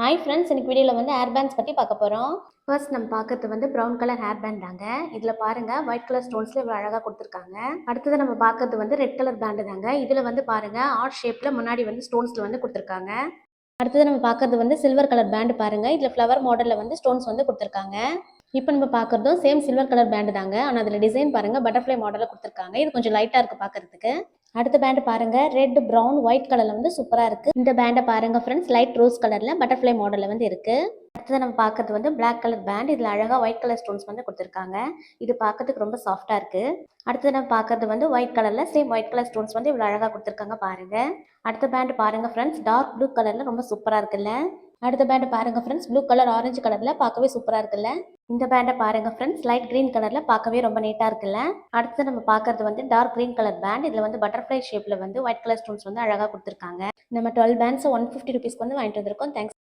Hi friends இன்னைக்கு வீடியோவில் வந்து ஹேர் பேண்ட்ஸ் பற்றி பார்க்க போகிறோம் ஃபர்ஸ்ட் நம்ம பார்க்கறது வந்து ப்ரௌன் கலர் ஹேர் பேண்ட் தாங்க. இதில் பாருங்க ஒயிட் கலர் ஸ்டோன்ஸில் இவ்வளோ அழகாக கொடுத்துருக்காங்க. அடுத்தது நம்ம பார்க்கறது வந்து ரெட் கலர் பேண்டு தாங்க. இதில் வந்து பாருங்க ஆர்ட் ஷேப்பில் முன்னாடி வந்து ஸ்டோன்ஸில் வந்து கொடுத்துருக்காங்க. அடுத்தது நம்ம பார்க்கறது வந்து சில்வர் கலர் பேண்டு பாருங்க. இதில் ஃப்ளவர் மாடலில் வந்து ஸ்டோன்ஸ் வந்து கொடுத்துருக்காங்க. இப்போ நம்ம பார்க்குறதும் சேம் சில்வர் கலர் பேண்டு தாங்க. ஆனால் அதில் டிசைன் பாருங்க பட்டர்ஃப்ளை மாடலில் கொடுத்துருக்காங்க. இது கொஞ்சம் லைட்டாக இருக்குது பார்க்குறதுக்கு. அடுத்த பேண்ட் பாருங்க. ரெட் பிரவுன் ஒயிட் கலர்ல வந்து சூப்பரா இருக்கு. இந்த பேண்டை பாருங்க ஃப்ரெண்ட்ஸ் லைட் ரோஸ் கலர்ல பட்டர்ஃப்ளை மாடல்ல வந்து இருக்கு. அடுத்தது நம்ம பார்க்கறது வந்து பிளாக் கலர் பேண்ட் இதுல அழகா ஒயிட் கலர் ஸ்டோன்ஸ் வந்து கொடுத்துருக்காங்க. இது பார்க்கறதுக்கு ரொம்ப சாஃப்டா இருக்கு. அடுத்தது நம்ம பார்க்கறது வந்து ஒயிட் கலர்ல சேம் ஒயிட் கலர் ஸ்டோன்ஸ் வந்து இவ்வளவு அழகா கொடுத்துருக்காங்க பாருங்க. அடுத்த பேண்ட் பாருங்க ஃப்ரெண்ட்ஸ் டார்க் ப்ளூ கலர்ல ரொம்ப சூப்பரா இருக்குல்ல. அடுத்த பேண்ட் பாருங்க ஃப்ரெண்ட்ஸ் ப்ளூ கலர் ஆரஞ்சு கலர்ல பார்க்கவே சூப்பரா இருக்குல்ல. இந்த பேண்டை பாருங்க ஃப்ரெண்ட்ஸ் லைட் கிரீன் கலர்ல பார்க்கவே ரொம்ப நீட்டா இருக்குல்ல? அடுத்து நம்ம பார்க்கறது வந்து டார்க் கிரீன் கலர் பேண்ட் இதுல வந்து பட்டர்ஃப்ளை ஷேப்ல வந்து ஒயிட் கலர் ஸ்டோன்ஸ் வந்து அழகா கொடுத்துருக்காங்க. நம்ம டுவெல் பேண்ட்ஸ் ஒன் ஃபிஃப்டி ருபீஸ்க்கு வந்து வாங்கிட்டு வந்திருக்கோம். தேங்க்ஸ்